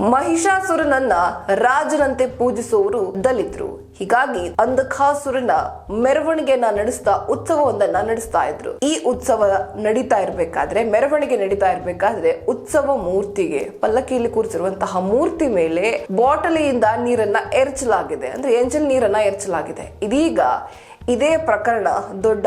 ಮಹಿಷಾಸುರನನ್ನ ರಾಜನಂತೆ ಪೂಜಿಸುವವರು ದಲಿತರು. ಹೀಗಾಗಿ ಅಂಧಕಾಸುರನ ಮೆರವಣಿಗೆಯನ್ನ ನಡೆಸ್ತಾ, ಉತ್ಸವವೊಂದನ್ನ ನಡೆಸ್ತಾ ಇದ್ರು. ಈ ಉತ್ಸವ ನಡೀತಾ ಇರ್ಬೇಕಾದ್ರೆ, ಮೆರವಣಿಗೆ ನಡೀತಾ ಇರ್ಬೇಕಾದ್ರೆ ಉತ್ಸವ ಮೂರ್ತಿಗೆ, ಪಲ್ಲಕ್ಕಿಯಲ್ಲಿ ಕೂರಿಸಿರುವಂತಹ ಮೂರ್ತಿ ಮೇಲೆ ಬಾಟಲಿಯಿಂದ ನೀರನ್ನ ಎರಚಲಾಗಿದೆ. ಅಂದ್ರೆ ಎಂಜಲ್ ನೀರನ್ನ ಎರಚಲಾಗಿದೆ. ಇದೀಗ ಇದೇ ಪ್ರಕರಣ ದೊಡ್ಡ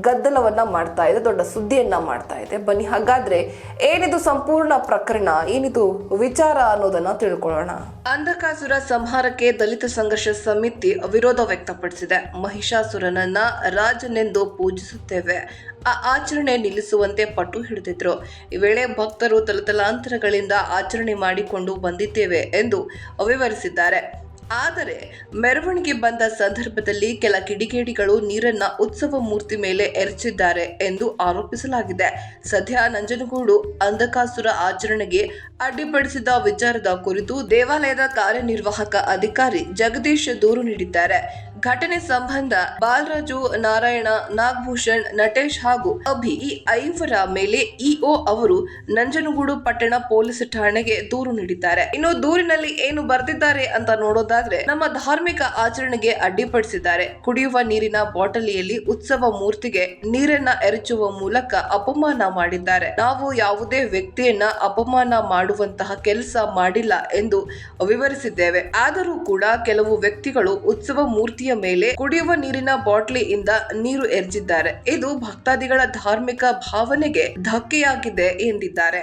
ಗದ್ದಲವನ್ನ ಮಾಡ್ತಾ ಇದೆ, ದೊಡ್ಡ ಸುದ್ದಿಯನ್ನ ಮಾಡ್ತಾ ಇದೆ. ಬನ್ನಿ, ಹಾಗಾದ್ರೆ ಏನಿದು ಸಂಪೂರ್ಣ ಪ್ರಕರಣ, ಏನಿದು ವಿಚಾರ ಅನ್ನೋದನ್ನ ತಿಳ್ಕೊಳ್ಳೋಣ. ಅಂಧಕಾಸುರ ಸಂಹಾರಕ್ಕೆ ದಲಿತ ಸಂಘರ್ಷ ಸಮಿತಿ ವಿರೋಧ ವ್ಯಕ್ತಪಡಿಸಿದೆ. ಮಹಿಷಾಸುರನನ್ನ ರಾಜನೆಂದು ಪೂಜಿಸುತ್ತೇವೆ. ಆ ಆಚರಣೆ ನಿಲ್ಲಿಸುವಂತೆ ಪಟ್ಟು ಹಿಡಿದಿದ್ರು. ಈ ವೇಳೆ ಭಕ್ತರು ತಲತಲಾಂತರಗಳಿಂದ ಆಚರಣೆ ಮಾಡಿಕೊಂಡು ಬಂದಿದ್ದೇವೆ ಎಂದು ವಿವರಿಸಿದ್ದಾರೆ. ಆದರೆ ಮೆರವಣಿಗೆ ಬಂದ ಸಂದರ್ಭದಲ್ಲಿ ಕೆಲ ಕಿಡಿಗೇಡಿಗಳು ನೀರನ್ನ ಉತ್ಸವ ಮೂರ್ತಿ ಮೇಲೆ ಎರಚಿದ್ದಾರೆ ಎಂದು ಆರೋಪಿಸಲಾಗಿದೆ. ಸದ್ಯ ನಂಜನಗೂಡು ಅಂಧಕಾಸುರ ಆಚರಣೆಗೆ ಅಡ್ಡಿಪಡಿಸಿದ ವಿಚಾರದ ಕುರಿತು ದೇವಾಲಯದ ಕಾರ್ಯನಿರ್ವಾಹಕ ಅಧಿಕಾರಿ ಜಗದೀಶ್ ದೂರು ನೀಡಿದ್ದಾರೆ. ಘಟನೆ ಸಂಬಂಧ ಬಾಲರಾಜು ನಾರಾಯಣ, ನಾಗಭೂಷಣ್, ನಟೇಶ್ ಹಾಗೂ ಅಭಿ ಈ ಐವರ ಮೇಲೆ ಇಒ ಅವರು ನಂಜನಗೂಡು ಪಟ್ಟಣ ಪೊಲೀಸ್ ಠಾಣೆಗೆ ದೂರು ನೀಡಿದ್ದಾರೆ. ಇನ್ನು ದೂರಿನಲ್ಲಿ ಏನು ಬರೆದಿದ್ದಾರೆ ಅಂತ ನೋಡೋದಾದ್ರೆ ನಮ್ಮ ಧಾರ್ಮಿಕ ಆಚರಣೆಗೆ ಅಡ್ಡಿಪಡಿಸಿದ್ದಾರೆ. ಕುಡಿಯುವ ನೀರಿನ ಬಾಟಲಿಯಲ್ಲಿ ಉತ್ಸವ ಮೂರ್ತಿಗೆ ನೀರನ್ನ ಎರಚುವ ಮೂಲಕ ಅಪಮಾನ ಮಾಡಿದ್ದಾರೆ. ನಾವು ಯಾವುದೇ ವ್ಯಕ್ತಿಯನ್ನ ಅಪಮಾನ ಮಾಡುವಂತಹ ಕೆಲಸ ಮಾಡಿಲ್ಲ ಎಂದು ವಿವರಿಸಿದ್ದೇವೆ. ಆದರೂ ಕೂಡ ಕೆಲವು ವ್ಯಕ್ತಿಗಳು ಉತ್ಸವ ಮೂರ್ತಿಯ ಮೇಲೆ ಕುಡಿಯುವ ನೀರಿನ ಬಾಟ್ಲಿಯಿಂದ ನೀರು ಎರಚಿದ್ದಾರೆ ಇದು ಭಕ್ತಾದಿಗಳ ಧಾರ್ಮಿಕ ಭಾವನೆಗೆ ಧಕ್ಕೆಯಾಗಿದೆ ಎಂದಿದ್ದಾರೆ.